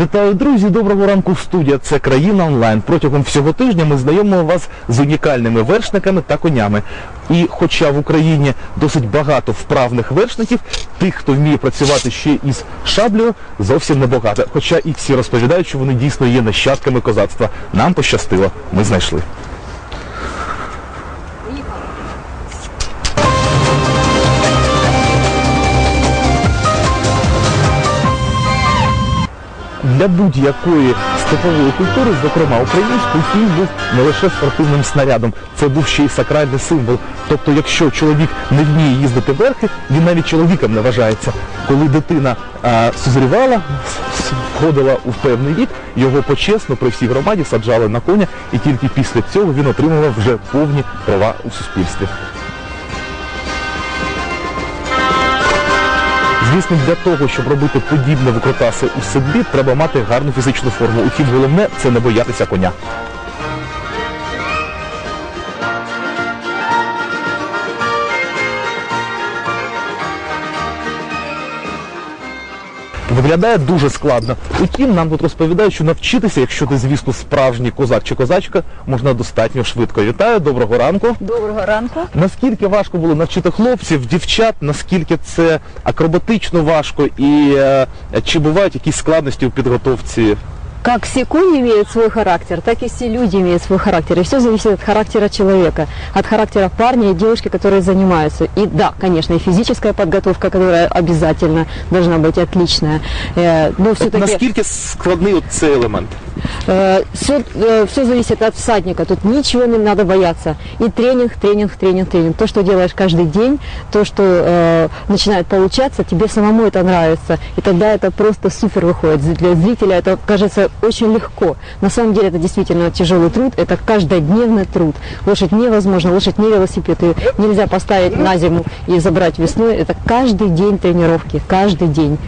Вітаю, друзі! Доброго ранку, студія. Це країна онлайн. Протягом всього тижня ми знайомимо вас з унікальними вершниками та конями. І хоча в Україні досить багато вправних вершників, тих, хто вміє працювати ще із шаблею, зовсім небагато. Хоча і всі розповідають, що вони дійсно є нащадками козацтва. Нам пощастило, ми знайшли. Для будь-якої степової культури, зокрема української, кінь був не лише спортивним снарядом, це був ще й сакральний символ. Тобто, якщо чоловік не вміє їздити верхи, він навіть чоловіком не вважається. Коли дитина а, созрівала, входила у певний вік, його почесно при всій громаді саджали на коня, і тільки після цього він отримував вже повні права у суспільстві. Звісно, для того, щоб робити подібне викрутаси у седлі, треба мати гарну фізичну форму. Утім, головне це не боятися коня. Виглядає дуже складно. Утім, нам тут розповідають, що навчитися, якщо ти, звісно, справжній козак чи козачка, можна достатньо швидко. Вітаю, доброго ранку. Доброго ранку. Наскільки важко було навчити хлопців, дівчат, наскільки це акробатично важко і е, чи бувають якісь складності у підготовці? Как все кони имеют свой характер, так и все люди имеют свой характер. И все зависит от характера человека, от характера парня и девушки, которые занимаются. И да, конечно, и физическая подготовка, которая обязательно должна быть отличная. Э, Но все-таки наскільки складний цей елемент? Все, все зависит от всадника. Тут ничего не надо бояться. И тренинг, тренинг, тренинг, тренинг. То, что делаешь каждый день, то, что э, начинает получаться, тебе самому это нравится. И тогда это просто супер выходит. Для зрителя это кажется очень легко. На самом деле это действительно тяжелый труд, это каждодневный труд. Лошадь невозможно, лошадь не велосипед. Ее нельзя поставить на зиму и забрать весной. Это каждый день тренировки, каждый день.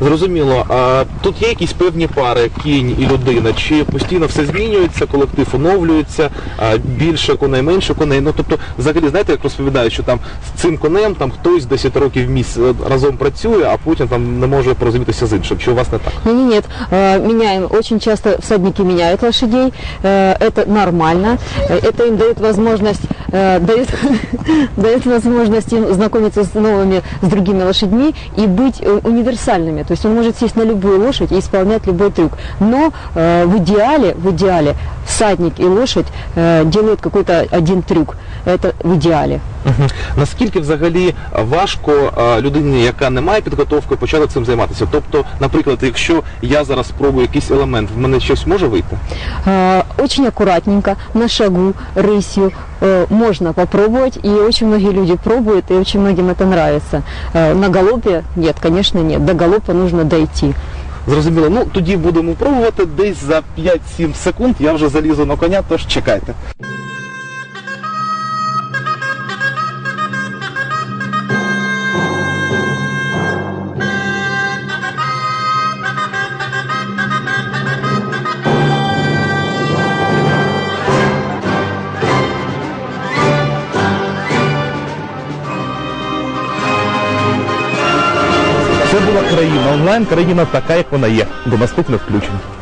Зрозуміло. А тут є якісь певні пари, кінь і людина, чи постійно все змінюється, колектив оновлюється, а більше коней, менше коней. Ну тобто, взагалі, знаєте, як розповідають, що там з цим конем там хтось 10 років місяць разом працює, а потім там не може порозумітися з іншим. Чи у вас не так? Нет, нет, нет. Э, меняем. Очень часто всадники меняют лошадей. Э, Это нормально. Э, Это им дает возможность, э, дает, дает возможность им знакомиться с новыми, с другими лошадьми и быть э, универсальными. То есть он может сесть на любую лошадь и исполнять любой трюк. Но э, в идеале, в идеале всадник и лошадь э, делают какой-то один трюк. Это в идеале. Мгм. Наскільки взагалі важко а, людині, яка не має підготовки, почати цим займатися? Тобто, наприклад, якщо я зараз спробую якийсь елемент, в мене щось може вийти? Э, Очень аккуратненько, на шагу, рысью э, можно попробовать. И очень многие люди пробуют, и очень многим это нравится. Э, На галопе нет, конечно нет. До галопа нужно дойти. Зрозуміло. Ну тоді будемо пробувати. Десь за 5-7 секунд я вже залізу на коня, тож чекайте. Це була країна онлайн, країна така, як вона є. До наступних включень.